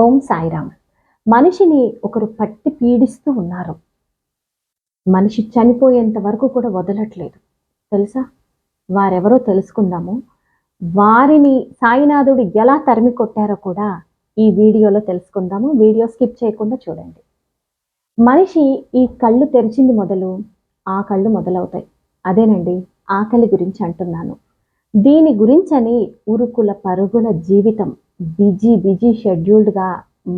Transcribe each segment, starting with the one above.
ఓం సాయిరామ్. మనిషిని ఒకరు పట్టి పీడిస్తూ ఉన్నారు. మనిషి చనిపోయేంత వరకు కూడా వదలట్లేదు. తెలుసా? వారెవరో తెలుసుకుందాము. వారిని సాయినాథుడు ఎలా తరిమి కొట్టారో కూడా ఈ వీడియోలో తెలుసుకుందాము. వీడియో స్కిప్ చేయకుండా చూడండి. మనిషి ఈ కళ్ళు తెరిచింది మొదలు ఆ కళ్ళు మొదలవుతాయి. అదేనండి ఆకలి గురించి అంటున్నాను. దీని గురించని ఉరుకుల పరుగుల జీవితం. బిజీ బిజీ షెడ్యూల్డ్గా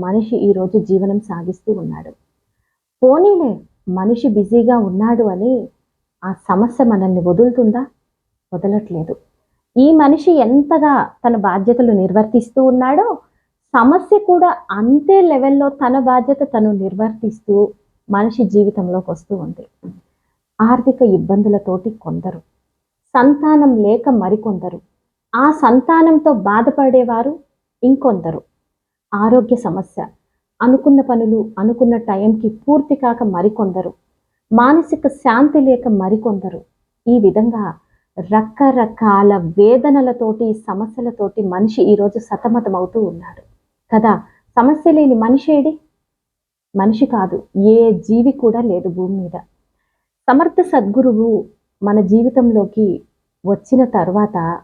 మనిషి ఈరోజు జీవనం సాగిస్తూ ఉన్నాడు. పోనీలే మనిషి బిజీగా ఉన్నాడు అని ఆ సమస్య మనల్ని వదులుతుందా? వదలట్లేదు. ఈ మనిషి ఎంతగా తన బాధ్యతలు నిర్వర్తిస్తూ ఉన్నాడో సమస్య కూడా అంతే లెవెల్లో తన బాధ్యత తను నిర్వర్తిస్తూ మనిషి జీవితంలోకి వస్తూ ఉంది. ఆర్థిక ఇబ్బందులతోటి కొందరు సంతానం లేక మరికొందరు ఆ సంతానంతో బాధపడేవారు ఇంకొందరు. ఆరోగ్య సమస్య. అనుకున్న పనులు అనుకున్న టైంకి పూర్తి కాక మరికొందరు. మానసిక శాంతి లేక మరికొందరు. ఈ విధంగా రకరకాల వేదనలతోటి సమస్యలతోటి మనిషి ఈరోజు సతమతమవుతూ ఉన్నాడు. కదా సమస్య లేని మనిషేడి మనిషి కాదు. ఏ జీవి కూడా లేదు భూమి మీద. సమర్థ సద్గురువు మన జీవితంలోకి వచ్చిన తర్వాత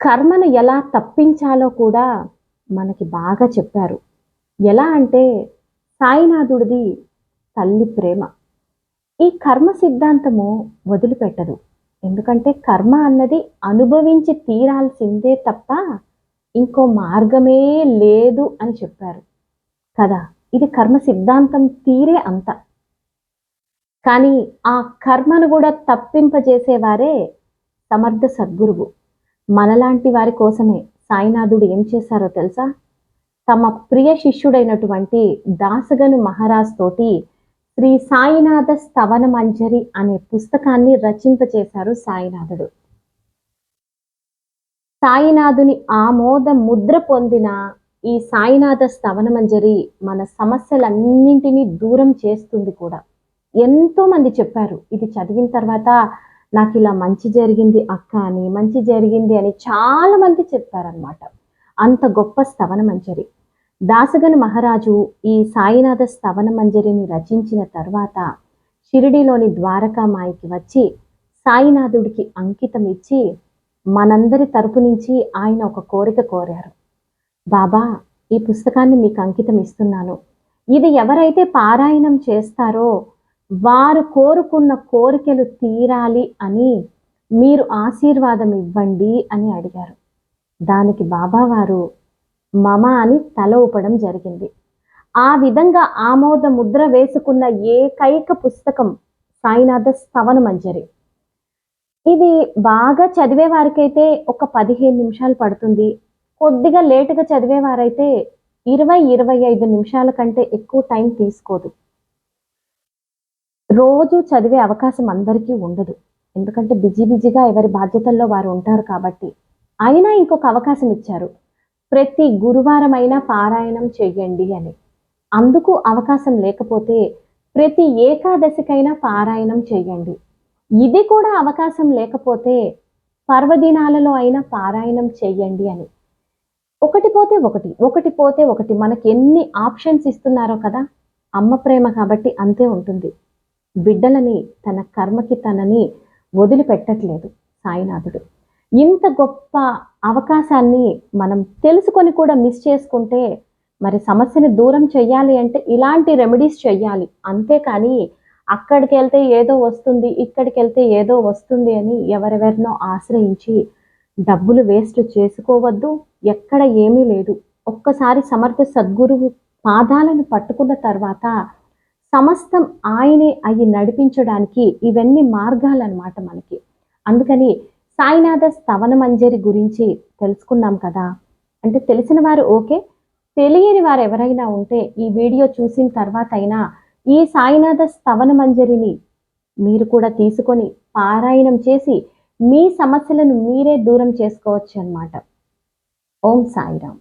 కర్మను ఎలా తప్పించాలో కూడా మనకి బాగా చెప్పారు. ఎలా అంటే సాయినాథుడిది తల్లి ప్రేమ. ఈ కర్మ సిద్ధాంతము వదిలిపెట్టదు. ఎందుకంటే కర్మ అన్నది అనుభవించి తీరాల్సిందే తప్ప ఇంకో మార్గమే లేదు అని చెప్పారు. కదా ఇది కర్మ సిద్ధాంతం తీరే అంత. కానీ ఆ కర్మను కూడా తప్పింపజేసేవారే సమర్థ సద్గురువు. మనలాంటి వారి కోసమే సాయినాథుడు ఏం చేశారో తెలుసా? తమ ప్రియ శిష్యుడైనటువంటి దాసగను మహారాజ్ తోటి శ్రీ సాయినాథ స్తవన మంజరి అనే పుస్తకాన్ని రచింపచేశారు సాయినాథుడు. సాయినాథుని ఆమోద ముద్ర పొందిన ఈ సాయినాథ స్తవన మంజరి మన సమస్యలన్నింటినీ దూరం చేస్తుంది కూడా. ఎంతో మంది చెప్పారు ఇది చదివిన తర్వాత నాకు ఇలా మంచి జరిగింది అక్క అని మంచి జరిగింది అని చాలా మంది చెప్పారనమాట అంత గొప్ప స్తవన మంజరి. దాసగని మహారాజు ఈ సాయినాథ స్తవన మంజరిని రచించిన తర్వాత షిరిడిలోని ద్వారకామాయికి వచ్చి సాయినాథుడికి అంకితం ఇచ్చి మనందరి తరపు నుంచి ఆయన ఒక కోరిక కోరారు. బాబా ఈ పుస్తకాన్ని మీకు అంకితం ఇస్తున్నాను. ఇది ఎవరైతే పారాయణం చేస్తారో వారు కోరుకున్న కోరికలు తీరాలి అని మీరు ఆశీర్వాదం ఇవ్వండి అని అడిగారు. దానికి బాబావారు మమ అని తల ఊపడం జరిగింది. ఆ విధంగా ఆమోద ముద్ర వేసుకున్న ఏకైక పుస్తకం సాయినాథ స్తవన మంజరి ఇది బాగా చదివే వారికైతే ఒక పదిహేను నిమిషాలు పడుతుంది. కొద్దిగా లేటుగా చదివే వారైతే ఇరవై ఇరవై ఐదు నిమిషాల కంటే ఎక్కువ టైం తీసుకోదు. రోజు చదివే అవకాశం అందరికీ ఉండదు. ఎందుకంటే బిజీ బిజీగా ఎవరి బాధ్యతల్లో వారు ఉంటారు కాబట్టి. అయినా ఇంకొక అవకాశం ఇచ్చారు. ప్రతి గురువారం అయినా పారాయణం చేయండి అని. అందుకు అవకాశం లేకపోతే ప్రతి ఏకాదశికైనా పారాయణం చేయండి. ఇది కూడా అవకాశం లేకపోతే పర్వదినాలలో అయినా పారాయణం చేయండి అని. ఒకటి పోతే ఒకటి ఒకటి పోతే ఒకటి మనకి ఎన్ని ఆప్షన్స్ ఇస్తున్నారో కదా. అమ్మ ప్రేమ కాబట్టి అంతే ఉంటుంది. బిడ్డలని తన కర్మకి తనని వదిలిపెట్టట్లేదు సాయినాథుడు. ఇంత గొప్ప అవకాశాన్ని మనం తెలుసుకొని కూడా మిస్ చేసుకుంటే మరి సమస్యని దూరం చెయ్యాలి అంటే ఇలాంటి రెమెడీస్ చెయ్యాలి. అంతేకాని అక్కడికి వెళ్తే ఏదో వస్తుంది ఇక్కడికి వెళ్తే ఏదో వస్తుంది అని ఎవరెవరినో ఆశ్రయించి డబ్బులు వేస్ట్ చేసుకోవద్దు ఎక్కడ ఏమీ లేదు. ఒక్కసారి సమర్థ సద్గురువు పాదాలను పట్టుకున్న తర్వాత సమస్తం ఆయనే అయి నడిపించడానికి ఇవన్నీ మార్గాలన్నమాట మనకి. అందుకని సాయినాథ స్తవన మంజరి గురించి తెలుసుకున్నాం కదా. అంటే తెలిసిన వారు ఓకే తెలియని వారు ఎవరైనా ఉంటే ఈ వీడియో చూసిన తర్వాత అయినా ఈ సాయినాథ స్తవన మంజరిని మీరు కూడా తీసుకొని పారాయణం చేసి మీ సమస్యలను మీరే దూరం చేసుకోవచ్చు అన్నమాట ఓం సాయిరామ్.